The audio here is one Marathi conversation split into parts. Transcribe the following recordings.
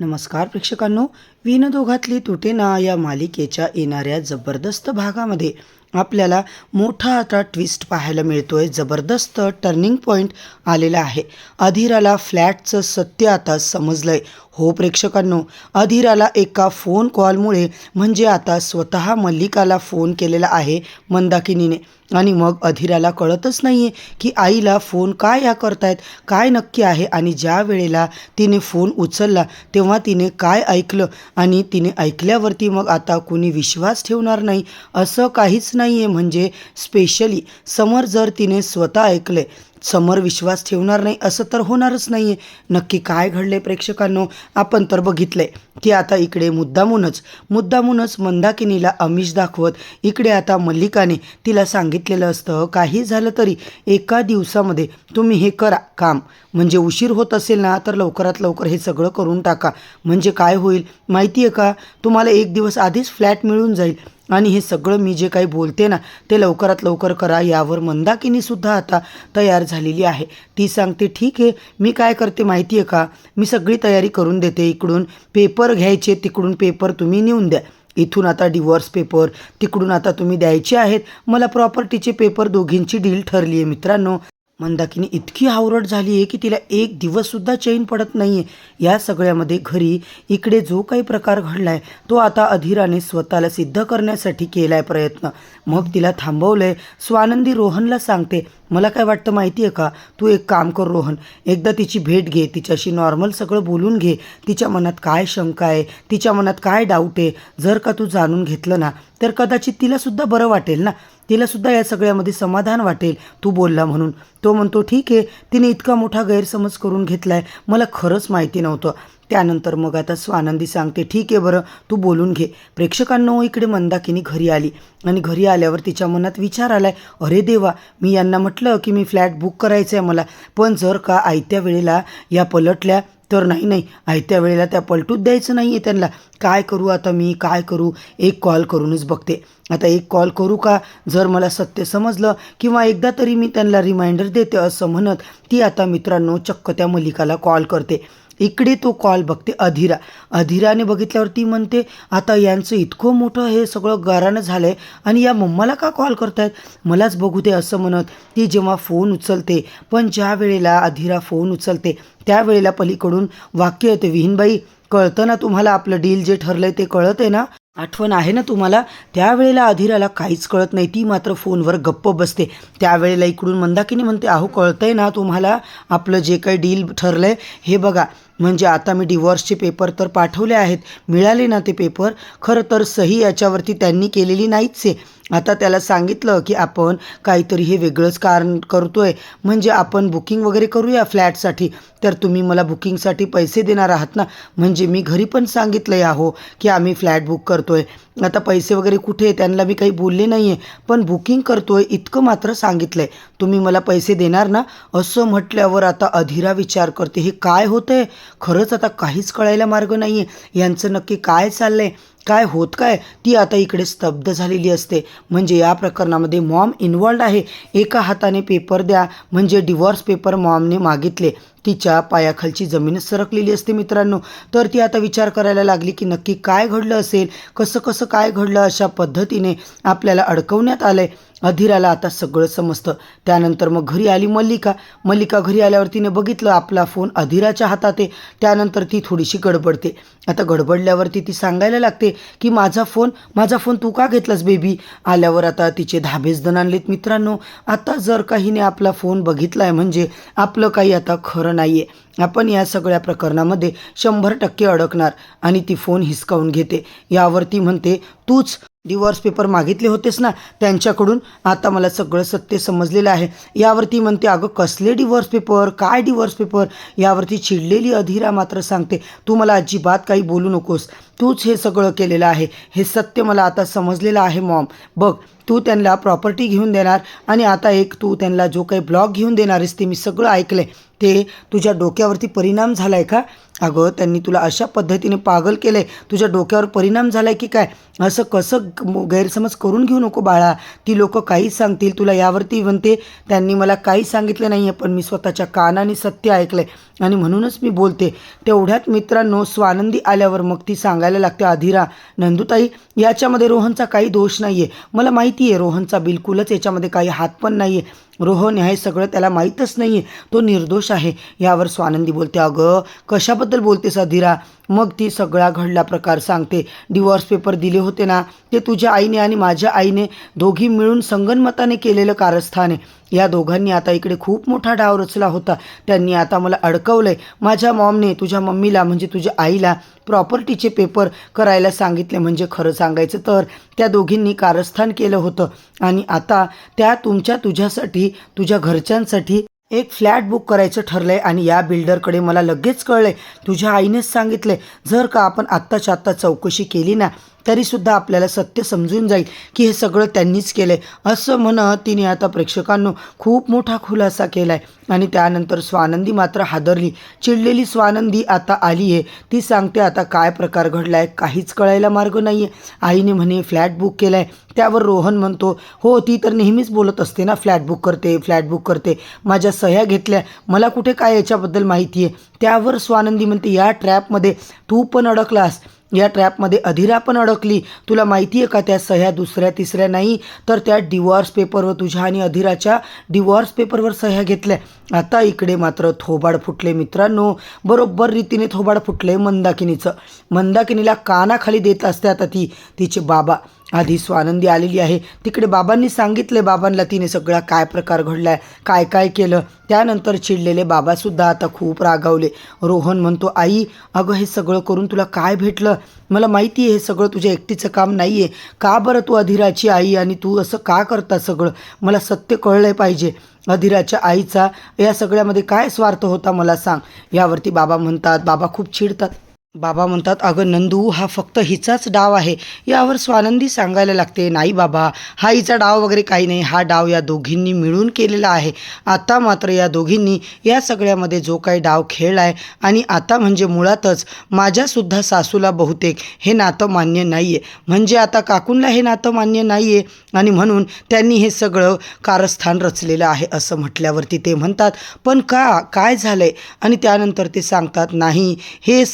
नमस्कार प्रेक्षकांनो विनदोघातली तुटेना या मालिकेच्या येणाऱ्या जबरदस्त भागामध्ये आपल्याला मोठा आता ट्विस्ट पाहायला मिळतो आहे जबरदस्त टर्निंग पॉईंट आलेला आहे. अधीराला फ्लॅटचं सत्य आता समजलं आहे हो प्रेक्षकांनो अधीराला एका फोन कॉलमुळे म्हणजे आता स्वतः मल्लिकाला फोन केलेला आहे मंदाकिनीने. आणि मग अधीराला कळतच नाही आहे की आईला फोन काय या करतायत काय नक्की आहे आणि ज्या वेळेला तिने फोन उचलला तेव्हा तिने काय ऐकलं आणि तिने ऐकल्यावरती मग आता कुणी विश्वास ठेवणार नाही असं काहीच नाही आहे म्हणजे स्पेशली समर जर तिने स्वतः ऐकले समोर विश्वास ठेवणार नाही असं तर होणारच नाही आहे नक्की काय घडले प्रेक्षकांनो? आपण तर बघितले की आता इकडे मुद्दामूनच मुद्दामूनच मंदाकिनीला अमिष दाखवत इकडे आता मल्लिकाने तिला सांगितलेलं असतं काही झालं तरी एका दिवसामध्ये तुम्ही हे करा काम. म्हणजे उशीर होत असेल ना तर लवकरात लवकर हे सगळं करून टाका. म्हणजे काय होईल माहिती आहे का? तुम्हाला एक दिवस आधीच फ्लॅट मिळून जाईल. आणि हे सगळं मी जे काही बोलते ना ते लवकरात लवकर करा. यावर मंदाकिनीसुद्धा आता तयार झालेली आहे. ती सांगते ठीक आहे मी काय करते माहिती आहे का? मी सगळी तयारी करून देते इकडून. पेपर घ्यायचे तिकडून पेपर तुम्ही नेऊन द्या. इथून आता डिवोर्स पेपर तिकडून आता तुम्ही द्यायचे आहेत. मला प्रॉपर्टीचे पेपर दोघींची डील ठरली आहे मित्रांनो. मंदाकिनी इतकी आवरट झाली आहे की तिला एक दिवससुद्धा चैन पडत नाही आहे या सगळ्यामध्ये घरी इकडे जो काही प्रकार घडला आहे तो आता अधीराने स्वतःला सिद्ध करण्यासाठी केला आहे प्रयत्न. मग तिला थांबवलं आहे स्वानंदी रोहनला सांगते मला काय वाटतं माहिती आहे का? तू एक काम कर रोहन. एकदा तिची भेट घे. तिच्याशी नॉर्मल सगळं बोलून घे. तिच्या मनात काय शंका आहे? तिच्या मनात काय डाऊट आहे? जर का तू जाणून घेतलं ना तर कदाचित तिलासुद्धा बरं वाटेल ना? तिलासुद्धा या सगळ्यामध्ये समाधान वाटेल तू बोलला म्हणून. तो म्हणतो ठीक आहे तिने इतका मोठा गैरसमज करून घेतला आहे मला खरंच माहिती नव्हतं. त्यानंतर मग आता स्वानंदी सांगते ठीक आहे बरं तू बोलून घे. प्रेक्षकांनो इकडे मंदाकिनी घरी आली आणि घरी आल्यावर तिच्या मनात विचार आलाय अरे देवा मी यांना म्हटलं की मी फ्लॅट बुक करायचं आहे मला पण जर का आयत्या वेळेला या पलटल्या तर नाही नाही. आयत्या वेळेला त्या पलटूच द्यायचं नाही आहे त्यांना. काय करू आता मी? काय करू? एक कॉल करूनच बघते. आता एक कॉल करू का? जर मला सत्य समजलं किंवा एकदा तरी मी त्यांना रिमाइंडर देते असं म्हणत ती आता मित्रांनो चक्क त्या मलिकाला कॉल करते. इकडे तो कॉल बघते अधिरा. अधिराने बघितल्यावर ती म्हणते आता यांचं इतकं मोठं हे सगळं गारानं झालं आहे आणि या मम्माला का कॉल करतायत? मलाच बघू दे असं म्हणत ती जेव्हा फोन उचलते पण ज्या वेळेला अधिरा फोन उचलते त्यावेळेला पलीकडून वाक्य येते. विहीनबाई कळतं ना तुम्हाला आपलं डील जे ठरलं आहे ते कळत आहे ना? आठवण आहे ना तुम्हाला? त्यावेळेला अधिराला काहीच कळत नाही. ती मात्र फोनवर गप्प बसते. त्यावेळेला इकडून मंदाकिनी म्हणते अहो कळतंय ना तुम्हाला आपलं जे काही डील ठरलंय हे बघा. म्हणजे आता मी डिवॉर्सचे पेपर तर पाठवले आहेत. मिळाले ना ते पेपर खरं तर सही याच्यावरती त्यांनी केलेली नाहीच आहे. आता त्याला सांगितलं की आपण काहीतरी हे वेगळंच कारण आहे म्हणजे आपण बुकिंग वगैरे करूया फ्लॅटसाठी. तर तुम्ही मला बुकिंगसाठी पैसे देणार आहात ना? म्हणजे मी घरी पण सांगितलं आहे अहो की आम्ही फ्लॅट बुक करतो आहे आता पैसे वगैरे कुठे त्यांना मी काही बोलले नाही आहे पण बुकिंग करतो आहे इतकं मात्र सांगितलं आहे तुम्ही मला पैसे देणार ना? असं म्हटल्यावर आता अधिरा विचार करते हे काय होतं आहे खरंच आता काहीच कळायला मार्ग नाही आहे यांचं नक्की काय चाललं आहे काय होत काय? ती आता इकडे स्तब्ध झालेली असते. म्हणजे या प्रकरणामध्ये मॉम इन्वॉल्ड आहे. एका हाताने पेपर द्या. म्हणजे डिवॉर्स पेपर मॉमने मागितले. तिच्या पायाखालची जमीनच सरकलेली असते मित्रांनो. तर ती आता विचार करायला लागली की नक्की काय घडलं असेल? कसं कसं काय घडलं? अशा पद्धतीने आपल्याला अडकवण्यात आलं आहे अधीराला आता सगळं समजतं. त्यानंतर मग घरी आली मल्लिका. मल्लिका घरी आल्यावर तिने बघितलं आपला फोन अधीराच्या हातात. आहे त्यानंतर ती थोडीशी गडबडते. आता गडबडल्यावरती ती सांगायला लागते की माझा फोन माझा फोन तू का घेतलास बेबी? आल्यावर आता तिचे धाबेच दण आणलेत मित्रांनो. आता जर काहीने आपला फोन बघितला आहे म्हणजे आपलं काही आता खरं नाही आहे आपण या सगळ्या प्रकरणामध्ये शंभर टक्के अडकणार आणि ती फोन हिसकावून घेते. यावरती म्हणते तूच डिवॉर्स पेपर मागितले होतेस ना? त्यांच्याकडून आता मला सगळं सत्य समजलेलं आहे. यावरती म्हणते अगं कसले डिवॉर्स पेपर काय डिवॉर्स पेपर यावरती चिडलेली अधीरा मात्र सांगते तू मला अजिबात काही बोलू नकोस. तूच हे सगळं केलेलं आहे. हे सत्य मला आता समजलेलं आहे मॉम बघ तू त्यांना प्रॉपर्टी घेऊन देणार आणि आता एक तू त्यांना जो काही ब्लॉग घेऊन देणार आहेस ते मी सगळं ऐकलं आहे ते तुझ्या डोक्यावरती परिणाम झाला आहे का? अगं त्यांनी तुला अशा पद्धतीने पागल केलं आहे तुझ्या डोक्यावर परिणाम झाला आहे की काय? असं कसं गैरसमज करून घेऊ नको बाळा. ती लोक काहीच सांगतील तुला यावरती म्हणते. त्यांनी मला काही सांगितलं नाही आहे पण मी स्वतःच्या कानाने सत्य ऐकलं आहे आणि म्हणूनच मी बोलते तेवढ्यात मित्रांनो स्वानंदी आल्यावर मग ती सांगायला लागते अधिरा नंदुताई याच्यामध्ये रोहनचा काही दोष नाही आहे मला माहिती आहे रोहनचा? बिलकुलच याच्यामध्ये काही हात पण नाही आहे रोहन हे सगळं त्याला माहीतच नाही आहे तो निर्दोष आहे. यावर स्वानंदी बोलते अगं कशाबद्दल बोलतेस अधिरा? मग ती सगळा घडला प्रकार सांगते. डिवॉर्स पेपर दिले होते ना? ते तुझ्या आईने आणि माझ्या आईने दोघी मिळून संगनमताने केलेलं कारस्थान आहे. या दोघांनी आता इकडे खूप मोठा डाव रचला होता. त्यांनी आता मला अडकवलंय. माझ्या मॉमने तुझ्या मम्मीला म्हणजे तुझ्या आईला प्रॉपर्टीचे पेपर करायला सांगितले. म्हणजे खरं सांगायचं तर त्या दोघींनी कारस्थान केलं होतं. आणि आता त्या तुमच्या तुझ्यासाठी तुझ्या घरच्यांसाठी एक फ्लॅट बुक करायचं ठरलंय आणि या बिल्डरकडे मला लगेच कळलंय. तुझ्या आईनेच सांगितलंय जर का आपण आत्ताच्या आत्ता चौकशी केली ना तरीसुद्धा आपल्याला सत्य समजून जाईल की हे सगळं त्यांनीच केलं आहे असं म्हणत तिने आता प्रेक्षकांनो खूप मोठा खुलासा केला आहे आणि त्यानंतर स्वानंदी मात्र हादरली. चिडलेली स्वानंदी आता आली आहे. ती सांगते आता काय प्रकार घडला आहे काहीच कळायला मार्ग नाही आहे आईने म्हणे फ्लॅट बुक केला आहे त्यावर रोहन म्हणतो हो ती तर नेहमीच बोलत असते ना फ्लॅट बुक करते फ्लॅट बुक करते. माझ्या सह्या घेतल्या. मला कुठे काय याच्याबद्दल माहिती आहे त्यावर स्वानंदी म्हणते या ट्रॅपमध्ये तू पण अडकलास. या ट्रॅपमध्ये अधिरा पण अडकली. तुला माहिती आहे का त्या सह्या दुसऱ्या तिसऱ्या नाही? तर त्या डिवॉर्स पेपरवर तुझ्या आणि अधिराच्या डिवॉर्स पेपरवर सह्या घेतल्या. आता इकडे मात्र थोबाड फुटले मित्रांनो. बरोबर रीतीने थोबाड फुटले मंदाकिनीचं. मंदाकिनीला कानाखाली देत असते आता ती तिचे बाबा. आधी स्वानंदी आलेली आहे. तिकडे बाबांनी सांगितले बाबांना तिने सगळा काय प्रकार घडलाय काय काय केलं? त्यानंतर चिडलेले बाबासुद्धा आता खूप रागावले. रोहन म्हणतो आई अगं हे सगळं करून तुला काय भेटलं? मला माहिती आहे हे सगळं तुझ्या एकटीचं काम नाही आहे का बरं तू अधिराची आई आणि तू असं का करता सगळं? मला सत्य कळलं पाहिजे. अधिराच्या आईचा या सगळ्यामध्ये काय स्वार्थ होता मला सांग? यावरती बाबा म्हणतात बाबा खूप चिडतात. बाबा म्हणतात अगं नंदू हा फक्त हिचाच डाव आहे. यावर स्वानंदी सांगायला लागते नाही बाबा हा हिचा डाव वगैरे काही नाही. हा डाव या दोघींनी मिळून केलेला आहे. आता मात्र या दोघींनी या सगळ्यामध्ये जो काही डाव खेळला आहे आणि आता म्हणजे मुळातच माझ्यासुद्धा सासूला बहुतेक हे नातं मान्य नाही आहे म्हणजे आता काकूंला हे नातं मान्य नाही आहे आणि म्हणून त्यांनी हे सगळं कारस्थान रचलेलं आहे असं म्हटल्यावरती ते म्हणतात पण का काय झालं आहे आणि त्यानंतर ते सांगतात नाही हे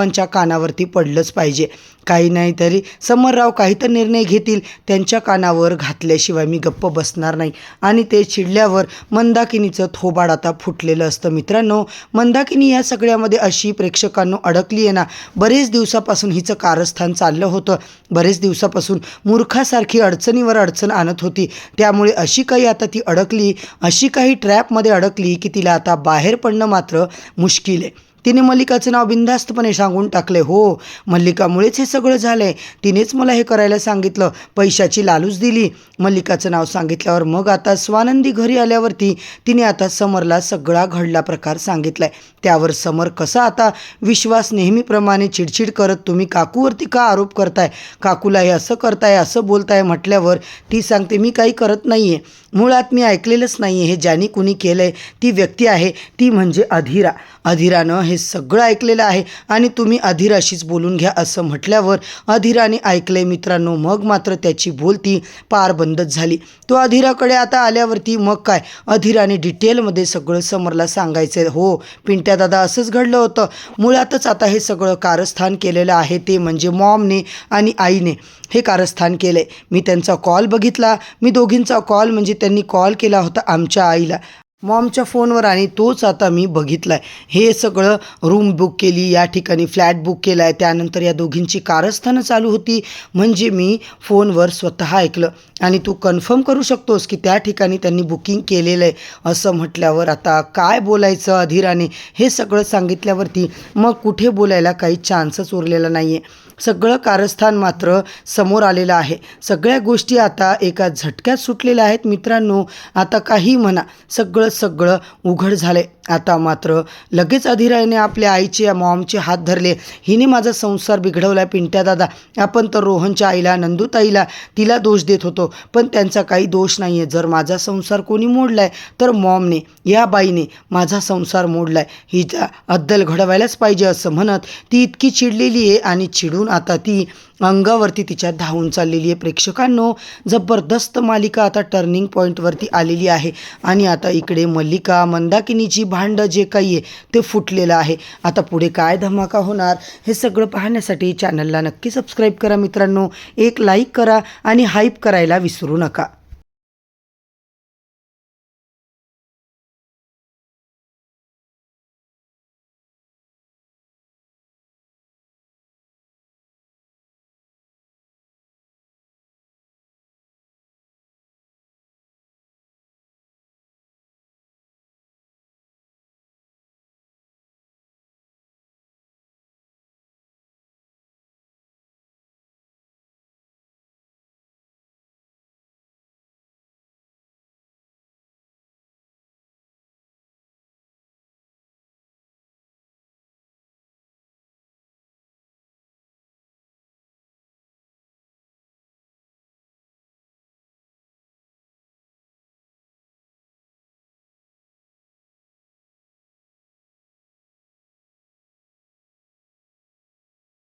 समररावांच्या कानावरती पडलंच पाहिजे. काही नाही तरी समरराव काही तर निर्णय घेतील. त्यांच्या कानावर घातल्याशिवाय मी गप्प बसणार नाही. आणि ते चिडल्यावर मंदाकिनीचं थोबाड आता फुटलेलं असतं. मित्रांनो मंदाकिनी या सगळ्यामध्ये अशी प्रेक्षकांनो अडकली आहे ना बरेच दिवसापासून हिचं कारस्थान चाललं होतं. बरेच दिवसापासून मूर्खासारखी अडचणीवर अडचण आणत होती. त्यामुळे अशी काही आता ती अडकली अशी काही ट्रॅपमध्ये अडकली की तिला आता बाहेर पडणं मात्र मुश्किल आहे. तिने मल्लिकाचं नाव बिनधास्तपणे सांगून टाकले हो मल्लिकामुळेच हे सगळं झालं आहे तिनेच मला हे करायला सांगितलं. पैशाची लालूच दिली. मल्लिकाचं नाव सांगितल्यावर मग आता स्वानंदी घरी आल्यावरती तिने आता समरला सगळा घडला प्रकार सांगितलाय. त्यावर समर कसा आता विश्वास नेहमीप्रमाणे चिडचिड करत तुम्ही काकूवरती का आरोप करताय? काकूला हे असं करताय असं बोलताय म्हटल्यावर ती सांगते मी काही करत नाही आहे मुळात मी ऐकलेलंच नाही आहे हे ज्यानी कुणी केलं आहे ती व्यक्ती आहे. ती म्हणजे अधिरा. अधिरानं हे सगळं ऐकलेलं आहे आणि तुम्ही अधिराशीच बोलून घ्या असं म्हटल्यावर अधिराने ऐकलंय मित्रांनो मग मात्र त्याची बोलती पार बंदच झाली. तो अधिराकडे आता आल्यावरती मग काय? अधिराने डिटेलमध्ये सगळं समरला सांगायचं हो पिंट्या दादा असंच घडलं होतं. मुळातच आता हे सगळं कारस्थान केलेलं आहे ते म्हणजे मॉमने आणि आईने हे कारस्थान केलं आहे मी त्यांचा कॉल बघितला. मी दोघींचा कॉल म्हणजे त्यांनी कॉल केला होता आमच्या आईला. मॉमच्या फोनवर आणि तोच आता मी बघितला आहे हे सगळं रूम बुक केली या ठिकाणी फ्लॅट बुक केला आहे त्यानंतर या दोघींची कारस्थानं चालू होती. म्हणजे मी फोनवर स्वतः ऐकलं. आणि तू कन्फर्म करू शकतोस की त्या ठिकाणी त्यांनी बुकिंग केलेलं आहे असं म्हटल्यावर आता काय बोलायचं अधीराने? हे सगळं सांगितल्यावरती मग कुठे बोलायला काही चान्सच उरलेला नाही आहे सगळं कारस्थान मात्र समोर आलेलं आहे. सगळ्या गोष्टी आता एका झटक्यात सुटलेल्या आहेत. मित्रांनो आता काही म्हणा. सगळं सगळं उघड झालं आहे आता मात्र लगेच अधिरायने आपल्या आईचे या मॉमचे हात धरले. हिने माझा संसार बिघडवला पिंट्या दादा. आपण तर रोहनच्या आईला नंदूताईला तिला दोष देत होतो पण त्यांचा काही दोष नाही आहे जर माझा संसार कोणी मोडलाय तर मॉमने या बाईने माझा संसार मोडलाय. हिचा अद्दल घडवायलाच पाहिजे असं म्हणत ती इतकी चिडलेली आहे आणि चिडून आता ती अंगावरती तिच्या धावून चाललेली आहे. प्रेक्षकांनो जबरदस्त मालिका आता टर्निंग पॉईंटवरती आलेली आहे. आणि आता इकडे मल्लिका मंदाकिनीची भा भांडं जे काही आहे ते फुटलेलं आहे. आता पुढे काय धमाका होणार हे सगळं पाहण्यासाठी चॅनलला नक्की सबस्क्राईब करा मित्रांनो. एक लाईक करा आणि हाईप करायला विसरू नका.